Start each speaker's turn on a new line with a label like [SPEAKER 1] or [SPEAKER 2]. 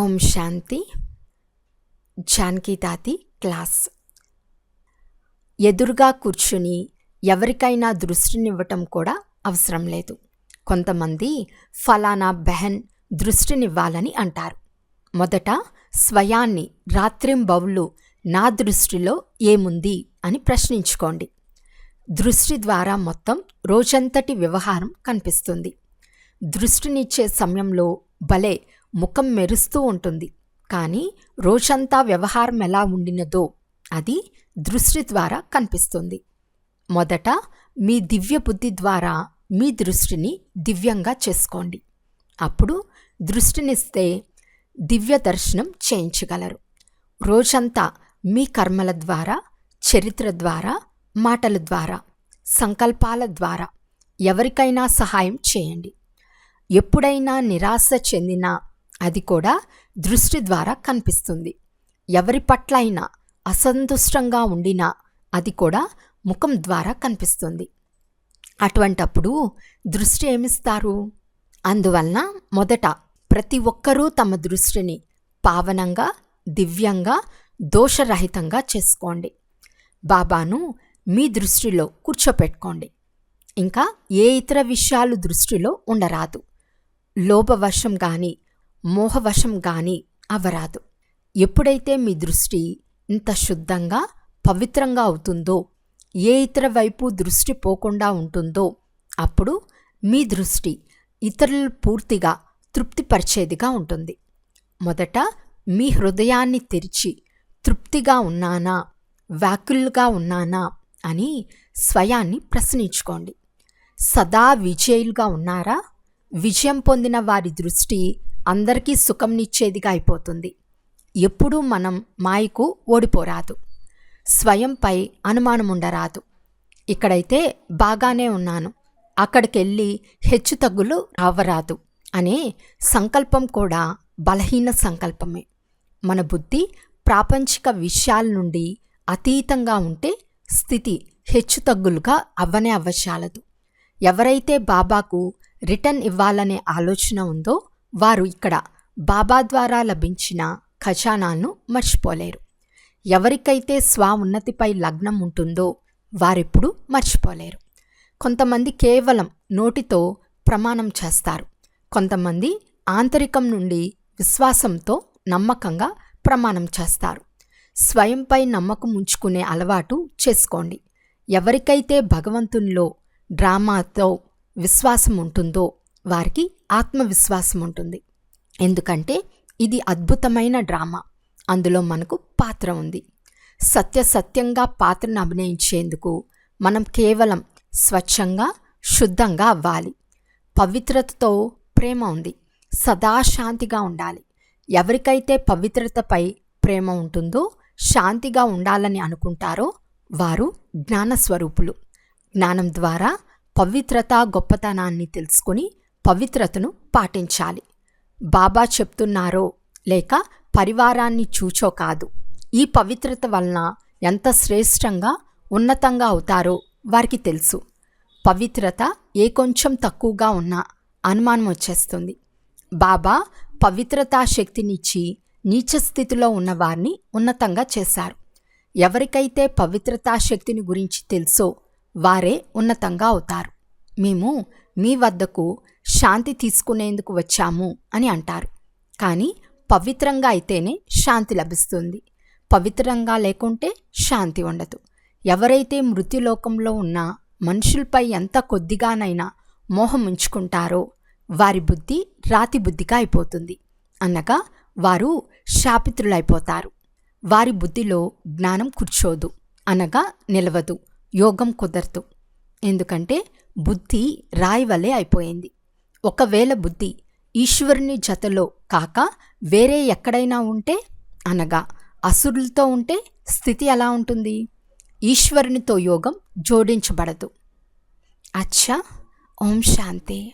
[SPEAKER 1] ఓం శాంతి. Janaki తాతి class. ఎదురుగా కూర్చుని ఎవరికైనా దృష్టినివ్వటం కూడా అవసరం లేదు. కొంతమంది ఫలానా బెహన్ దృష్టినివ్వాలని అంటారు. మొదట స్వయాన్ని రాత్రింబవులు నా దృష్టిలో ఏముంది అని ప్రశ్నించుకోండి. దృష్టి ద్వారా మొత్తం రోజంతటి వ్యవహారం కనిపిస్తుంది. దృష్టినిచ్చే సమయంలో భలే ముఖం మెరుస్తూ ఉంటుంది. కానీ రోజంతా వ్యవహారం ఎలా ఉండినదో అది దృష్టి ద్వారా కనిపిస్తుంది. మొదట మీ దివ్య బుద్ధి ద్వారా మీ దృష్టిని దివ్యంగా చేసుకోండి. అప్పుడు దృష్టినిస్తే దివ్య దర్శనం చేయించగలరు. రోజంతా మీ కర్మల ద్వారా చరిత్ర ద్వారా మాటల ద్వారా సంకల్పాల ద్వారా ఎవరికైనా సహాయం చేయండి. ఎప్పుడైనా నిరాశ చెందినా అది కూడా దృష్టి ద్వారా కనిపిస్తుంది. ఎవరి పట్ల అయినా అసంతుష్టంగా ఉండినా అది కూడా ముఖం ద్వారా కనిపిస్తుంది. అటువంటప్పుడు దృష్టి ఏమిస్తారు? అందువలన మొదట ప్రతి ఒక్కరూ తమ దృష్టిని పావనంగా దివ్యంగా దోషరహితంగా చేసుకోండి. బాబాను మీ దృష్టిలో కూర్చోపెట్టుకోండి. ఇంకా ఏ ఇతర విషయాలు దృష్టిలో ఉండరాదు. లోభవశం కానీ మోహవశం గాని అవరాదు. ఎప్పుడైతే మీ దృష్టి ఇంత శుద్ధంగా పవిత్రంగా అవుతుందో ఏ ఇతర వైపు దృష్టి పోకుండా ఉంటుందో అప్పుడు మీ దృష్టి ఇతరులు పూర్తిగా తృప్తిపరిచేదిగా ఉంటుంది. మొదట మీ హృదయాన్ని తెరిచి తృప్తిగా ఉన్నానా వ్యాకులుగా ఉన్నానా అని స్వయాన్ని ప్రశ్నించుకోండి. సదా విజయులుగా ఉన్నారా? విజయం పొందిన వారి దృష్టి అందరికీ సుఖంనిచ్చేదిగా అయిపోతుంది. ఎప్పుడూ మనం మాయకు ఓడిపోరాదు. స్వయంపై అనుమానం ఉండరాదు ఇక్కడైతే బాగానే ఉన్నాను. అక్కడికెళ్ళి హెచ్చు తగ్గులు అవ్వరాదు అనే సంకల్పం కూడా బలహీన సంకల్పమే. మన బుద్ధి ప్రాపంచిక విషయాల నుండి అతీతంగా ఉంటే స్థితి హెచ్చుతగ్గులుగా అవ్వనే అవ్వచాలదు ఎవరైతే బాబాకు రిటర్న్ ఇవ్వాలనే ఆలోచన ఉందో వారు ఇక్కడ బాబా ద్వారా లభించిన ఖజానాను మర్చిపోలేరు. ఎవరికైతే స్వ ఉన్నతిపై లగ్నం ఉంటుందో వారెప్పుడు మర్చిపోలేరు. కొంతమంది కేవలం నోటితో ప్రమాణం చేస్తారు. కొంతమంది ఆంతరికం నుండి విశ్వాసంతో నమ్మకంగా ప్రమాణం చేస్తారు. స్వయంపై నమ్మకం ఉంచుకునే అలవాటు చేసుకోండి. ఎవరికైతే భగవంతునిలో డ్రామాతో విశ్వాసం ఉంటుందో వారికి ఆత్మవిశ్వాసం ఉంటుంది. ఎందుకంటే ఇది అద్భుతమైన డ్రామా. అందులో మనకు పాత్ర ఉంది. సత్య సత్యంగా పాత్రను అభినయించేందుకు మనం కేవలం స్వచ్ఛంగా శుద్ధంగా అవ్వాలి. పవిత్రతతో ప్రేమ ఉంది. సదా శాంతిగా ఉండాలి. ఎవరికైతే పవిత్రతపై ప్రేమ ఉంటుందో శాంతిగా ఉండాలని అనుకుంటారో వారు జ్ఞానస్వరూపులు. జ్ఞానం ద్వారా పవిత్రత గొప్పతనాన్ని తెలుసుకుని పవిత్రతను పాటించాలి. బాబా చెప్తున్నారో లేక పరివారాన్ని చూచో కాదు. ఈ పవిత్రత వలన ఎంత శ్రేష్టంగా ఉన్నతంగా అవుతారో వారికి తెలుసు. పవిత్రత ఏ కొంచెం తక్కువగా ఉన్నా అనుమానం వచ్చేస్తుంది. బాబా పవిత్రతా శక్తినిచ్చి నీచ స్థితిలో ఉన్న వారిని ఉన్నతంగా చేశారు. ఎవరికైతే పవిత్రతా శక్తిని గురించి తెలుసో వారే ఉన్నతంగా అవుతారు. మేము మీ వద్దకు శాంతి తీసుకునేందుకు వచ్చాము అని అంటారు. కానీ పవిత్రంగా అయితేనే శాంతి లభిస్తుంది. పవిత్రంగా లేకుంటే శాంతి ఉండదు. ఎవరైతే మృత్యులోకంలో ఉన్న మనుషులపై ఎంత కొద్దిగానైనా మోహం ఉంచుకుంటారో వారి బుద్ధి రాతి బుద్ధిగా అయిపోతుంది. అనగా వారు శాపితులైపోతారు. వారి బుద్ధిలో జ్ఞానం కూర్చోదు. అనగా నిలవదు. యోగం కుదరదు. ఎందుకంటే బుద్ధి రాయి వలె అయిపోయింది. ఒకవేళ బుద్ధి ఈశ్వరుని జతలో కాక వేరే ఎక్కడైనా ఉంటే అనగా అసురులతో ఉంటే స్థితి ఎలా ఉంటుంది? ఈశ్వరునితో యోగం జోడించబడదు. అచ్చా ఓం శాంతి.